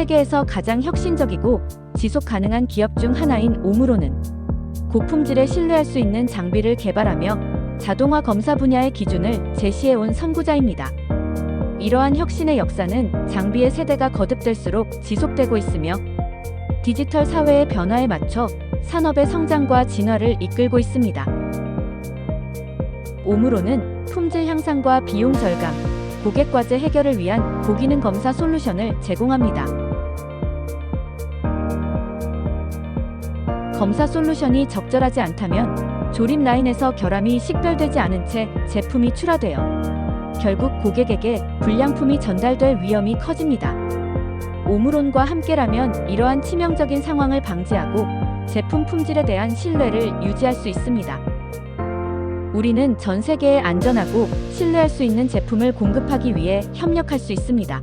세계에서 가장 혁신적이고 지속 가능한 기업 중 하나인 오므로는 고품질에 신뢰할 수 있는 장비를 개발하며 자동화 검사 분야의 기준을 제시해온 선구자입니다. 이러한 혁신의 역사는 장비의 세대가 거듭될수록 지속되고 있으며 디지털 사회의 변화에 맞춰 산업의 성장과 진화를 이끌고 있습니다. 오므로는 품질 향상과 비용 절감, 고객 과제 해결을 위한 고기능 검사 솔루션을 제공합니다. 검사 솔루션이 적절하지 않다면 조립 라인에서 결함이 식별되지 않은 채 제품이 출하되어 결국 고객에게 불량품이 전달될 위험이 커집니다. 오므론과 함께라면 이러한 치명적인 상황을 방지하고 제품 품질에 대한 신뢰를 유지할 수 있습니다. 우리는 전 세계에 안전하고 신뢰할 수 있는 제품을 공급하기 위해 협력할 수 있습니다.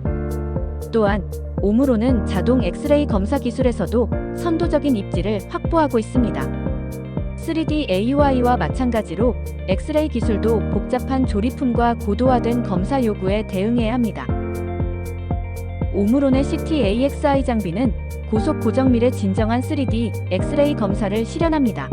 또한 오므로는 자동 엑스레이 검사 기술에서도 선도적인 입지를 확보하고 있습니다. 3D AUI와 마찬가지로 엑스레이 기술도 복잡한 조립품과 고도화된 검사 요구에 대응해야 합니다. 오므론의 CT-AXI 장비는 고속 고정밀의 진정한 3D 엑스레이 검사를 실현합니다.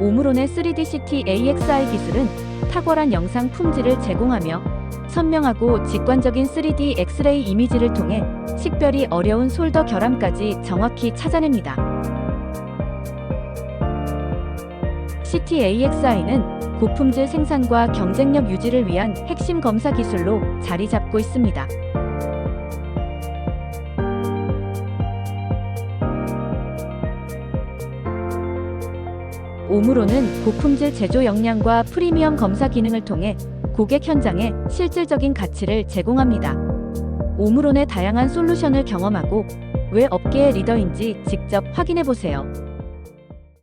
오므론의 3D CT AXI 기술은 탁월한 영상 품질을 제공하며 선명하고 직관적인 3D 엑스레이 이미지를 통해 식별이 어려운 솔더 결함까지 정확히 찾아냅니다. CT-AXI는 고품질 생산과 경쟁력 유지를 위한 핵심 검사 기술로 자리 잡고 있습니다. 오므로는 고품질 제조 역량과 프리미엄 검사 기능을 통해 고객 현장에 실질적인 가치를 제공합니다. 오므론의 다양한 솔루션을 경험하고 왜 업계의 리더인지 직접 확인해 보세요.